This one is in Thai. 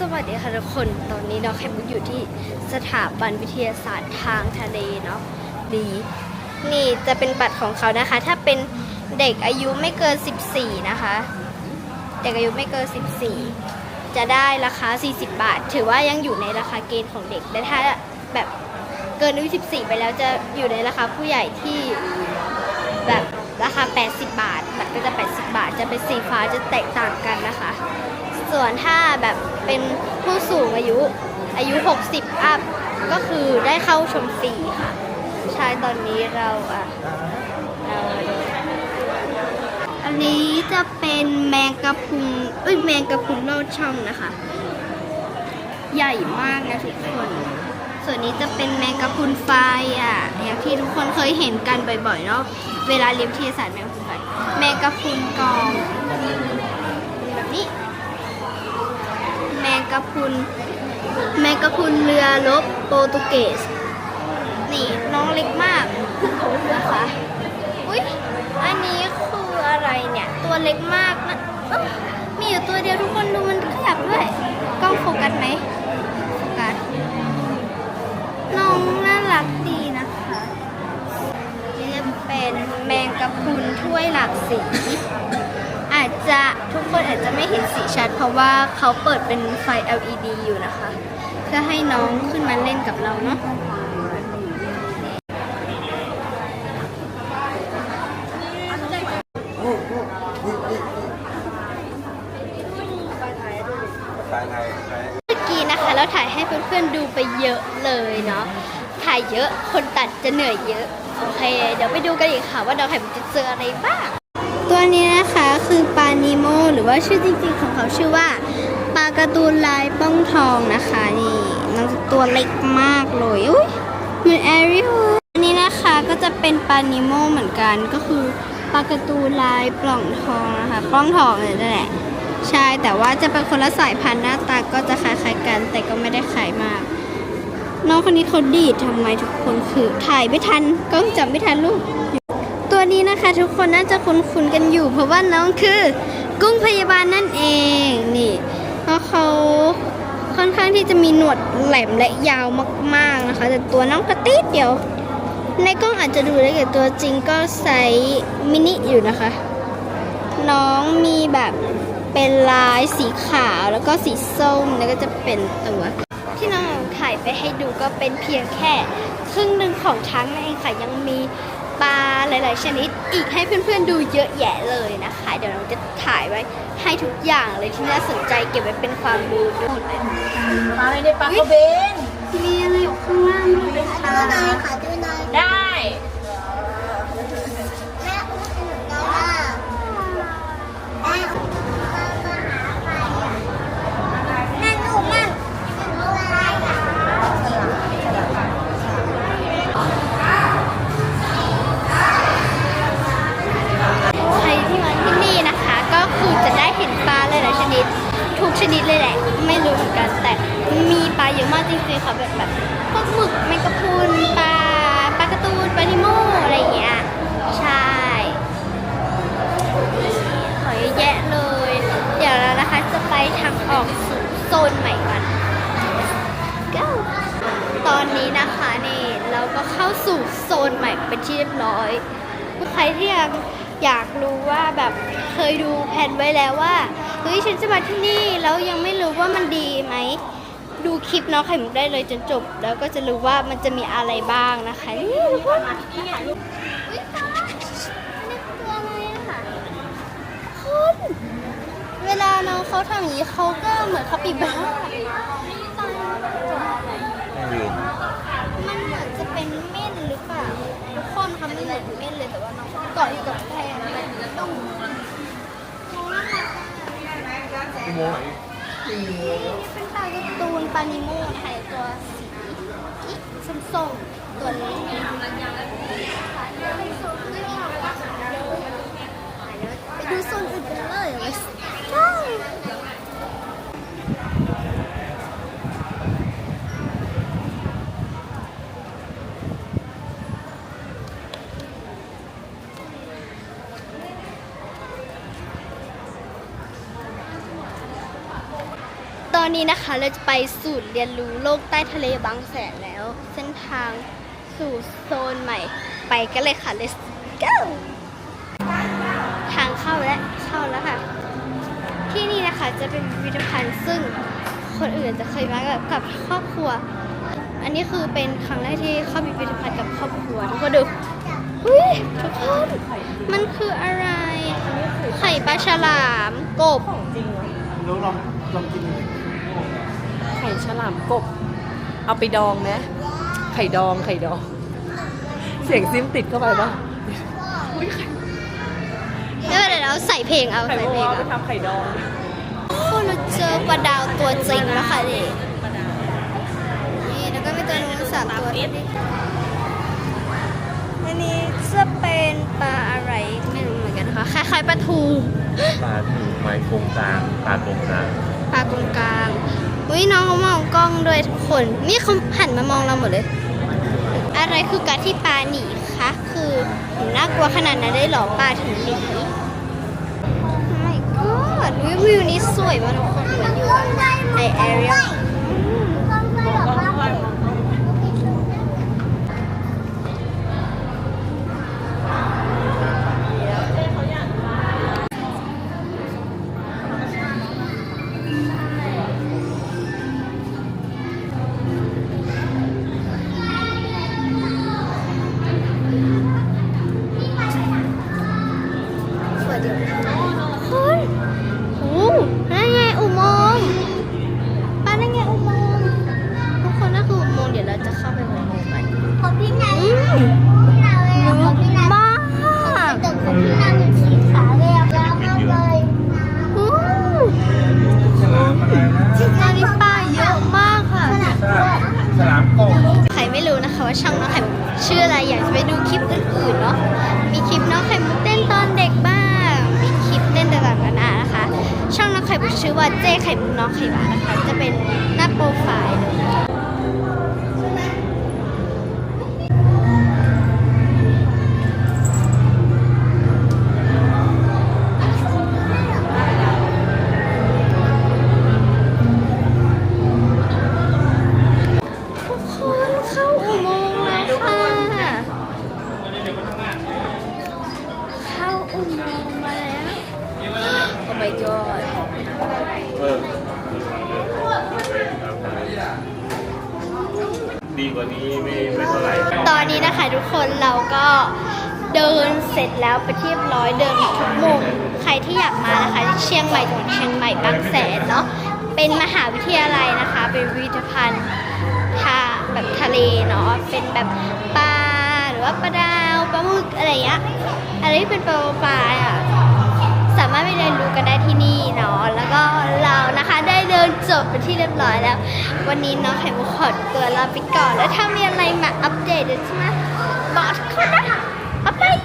สวัสดีค่ะทุกคน ตอนนี้เราแคมป์อยู่ที่สถาบันวิทยาศาสตร์ทางทะเลเนาะดีนี่จะเป็นบัตรของเขานะคะ ถ้าเป็นเด็กอายุไม่เกิน 14 นะคะ เด็กอายุไม่เกิน 14 จะได้ราคา 40 บาท ถือว่ายังอยู่ในราคาเกณฑ์ของเด็ก แต่ถ้าแบบเกินอายุ 14 ไปแล้วจะอยู่ในราคาผู้ใหญ่ที่แบบราคา 80 บาทบัตรก็จะ 80 บาท จะเป็นสีฟ้าจะแตกต่างกันนะคะ ส่วนถ้าแบบเป็นผู้สูงอายุอายุ 60 อัพ ก็คือได้เข้าชมฟรีค่ะ ใช่ตอนนี้เราอะเราอันนี้จะเป็นแมงกะพรุนเอ้ยแมงกะพรุนโลดช่องนะคะ ใหญ่มากนะทุกคน ส่วนนี้จะเป็นแมงกะพรุนไฟอะ อย่างที่ทุกคนเคยเห็นกันบ่อยๆเนาะเวลาเรียนวิทยาศาสตร์แมงกะพรุนไฟแมงกะพรุนกองแบบนี้ งกะพรุนแมงกะพรุนเรือรบโปรตุเกส นี่น้องเล็กมากนะคะอุ้ยอันนี้คืออะไรเนี่ย ตัวเล็กมากนะมีอยู่ตัวเดียวทุกคนดูมันขยับด้วย กล้องโฟกัสไหมโฟกัส น้องน่ารักดีนะคะนี่จะเป็นแมงกะพรุนถ้วยหลากสี อาจจะทุกคนอาจจะไม่เห็นสีชัด เพราะว่าเขาเปิดเป็นไฟ LED อยู่นะคะ เพื่อให้น้องขึ้นมาเล่นกับเราเนาะเมื่อกี้นะคะเราถ่ายให้เพื่อนๆดูไปเยอะเลยเนาะถ่ายเยอะคนตัดจะเหนื่อยเยอะ โอเค เดี๋ยวไปดูกันอีกค่ะว่าดอกไข่มุกจะเจออะไรบ้าง ตัวนี้นะคะคือปลานิโมหรือว่าชื่อจริงๆของเขาชื่อว่าปลาการ์ตูนลายป้องทองนะคะนี่น้องตัวเล็กมากเลยอุ้ยเหมือนแอริโออันนี้นะคะก็จะเป็นปลานิโมเหมือนกันก็คือปลาการ์ตูนลายปล่องทองนะคะปล้องทองเนี่ยนั่นแหละใช่แต่ว่าจะเป็นคนละสายพันธุ์หน้าตาก็จะคล้ายๆกัน แต่ก็ไม่ได้คล้ายมากน้องคนนี้เขาดีดทำไมทุกคนคือถ่ายไม่ทันกล้องจับไม่ทันลูก ตัวนี้นะคะ ทุกคนน่าจะคุ้นๆกันอยู่ เพราะว่าน้องคือ กุ้งพยาบาลนั่นเองนี่เพราะเขาค่อนข้างที่จะมีหนวดแหลมและยาวมากๆนะคะ แต่ตัวน้องกระติดเดียว ในกล้องอาจจะดูได้แต่ตัวจริงก็ไซส์มินิอยู่นะคะ น้องมีแบบเป็นลายสีขาวแล้วก็สีส้มแล้วก็จะเป็นตัว ที่น้องถ่ายไปให้ดูก็เป็นเพียงแค่ ครึ่งหนึ่งของทั้งนั่นเองค่ะยังมี ปลาหลาย ๆ ชนิดอีกให้เพื่อน ๆ ดูเยอะแยะเลยนะคะ เดี๋ยวเราจะถ่ายไว้ให้ทุกอย่างเลยที่น่าสนใจเก็บไว้เป็นความรู้ด้วยปลาอะไรเนี่ยปลากระเบนมีอะไรอยู่ข้างล่างด้วยนะคะได้ จริงๆค่ะแบบแบบพวกหมึกแมงกะพรุนปลาปลาการ์ตูนปลานิโมอะไรอย่างเงี้ยใช่หอยเยอะแยะเลย เดี๋ยวเรานะคะจะไปทางออกสู่โซนใหม่กัน go ตอนนี้นะคะนี่เราก็เข้าสู่โซนใหม่เป็นที่เรียบร้อยใครที่ยังอยากรู้ว่าแบบเคยดูแผนไว้แล้วว่าเฮ้ยฉันจะมาที่นี่แล้วยังไม่รู้ว่ามันดีไหม ดูคลิปน้องไข่มุกได้เลยจนจบ แล้วก็จะรู้ว่ามันจะมีอะไรบ้างนะคะนี่ทุกคนอุ๊ยตายอันนี้คือตัวอะไรอะคะคุณเวลาน้องเขาทำอย่างนี้เขาก็เหมือนเขาปีบ้าตายไม่ยืนมันเหมือนจะเป็นเม่นหรือเปล่าทุกคนคะมันเหมือนเม่นเลยแต่ว่าน้องเกาะอยู่กับแพงมันต้องน้องน่ารักอะพี่โมไหนนี่ เป็นปลาการ์ตูนปลานิโมไทยตัวสีส้มๆตัวนี้ไปดูโซนอื่นกันเลย let's go นี้นะคะเราจะไปสู่เรียนรู้โลกใต้ทะเลบางแสนแล้ว เส้นทางสู่โซนใหม่ ไปกันเลยค่ะ let's go ทางเข้าและเข้าแล้วค่ะ ที่นี่นะคะจะเป็นพิพิธภัณฑ์ซึ่งคนอื่นจะเคยมากับกับครอบครัว อันนี้คือเป็นครั้งแรกที่เข้าพิพิธภัณฑ์กับครอบครัวทุกคนดูอุ้ยทุกคนมันคืออะไรไข่ปลาฉลามกบ รู้ลองลองกิน ข่ฉลามกบ เอาไปดองไหมไข่ดองไข่ดอง เสียงซิมติดเข้าไปปะเดี๋ยวเดี๋ยวเราใส่เพลงเอาไข่ใส่บัเพลวงเอาไปเอาทำไข่ดองคนเราเจอปลาดาวตัวจริงแล้วค่ะนี่นี่แล้วก็มีตัวนู้นสามตัวที่นี่อันนี้จะเป็นปลาอะไรไม่รู้เหมือนกันนะคะคล้ายๆปลาทูปลาถูไม้กงกลางปลากงกลางปลากงกลาง อุ้ยน้องเขามองกล้องด้วยทุกคน นี่เขาหันมามองเราหมดเลย อะไรคือการที่ปลาหนีคะคือน่ากลัวขนาดนั้นได้หรอปลาถึงหนี my god วิววิวนี้สวยมากทุกคนเหมือนอยู่ในแอเรียาเจ้ไข่มุกน้องไข่หวานนะคะ จะเป็นหน้าโปรไฟล์เลยทุกคนเข้าอุโมงค์แล้วค่ะเข้าอุโมงค์มาแล้ว my god เออดีกว่านี้ไม่ไม่เท่าไหร่ ตอนนี้นะคะทุกคนเราก็เดินเสร็จแล้วไปนที่เรียบร้อยเดินทุกมุมใครที่อยากมานะคะที่เชียงใหม่จังหวัดเชียงใหม่บางแสนเนาะเป็นมหาวิทยาลัยนะคะ เป็นวิพิธภัณฑ์ทาแบบทะเลเนาะเป็นแบบปลาหรือว่าปลาดาวปลาหมึกอะไรอย่างเงี้ยอะไรที่เป็นปลาปลาอะ เป็นที่เรียบร้อยแล้ว วันนี้น้องไข่มุกขอตัวลาไปก่อน แล้วถ้ามีอะไรมาอัปเดตเดี๋ยวจะมาบอกทุกคนนะคะบ๊ายบาย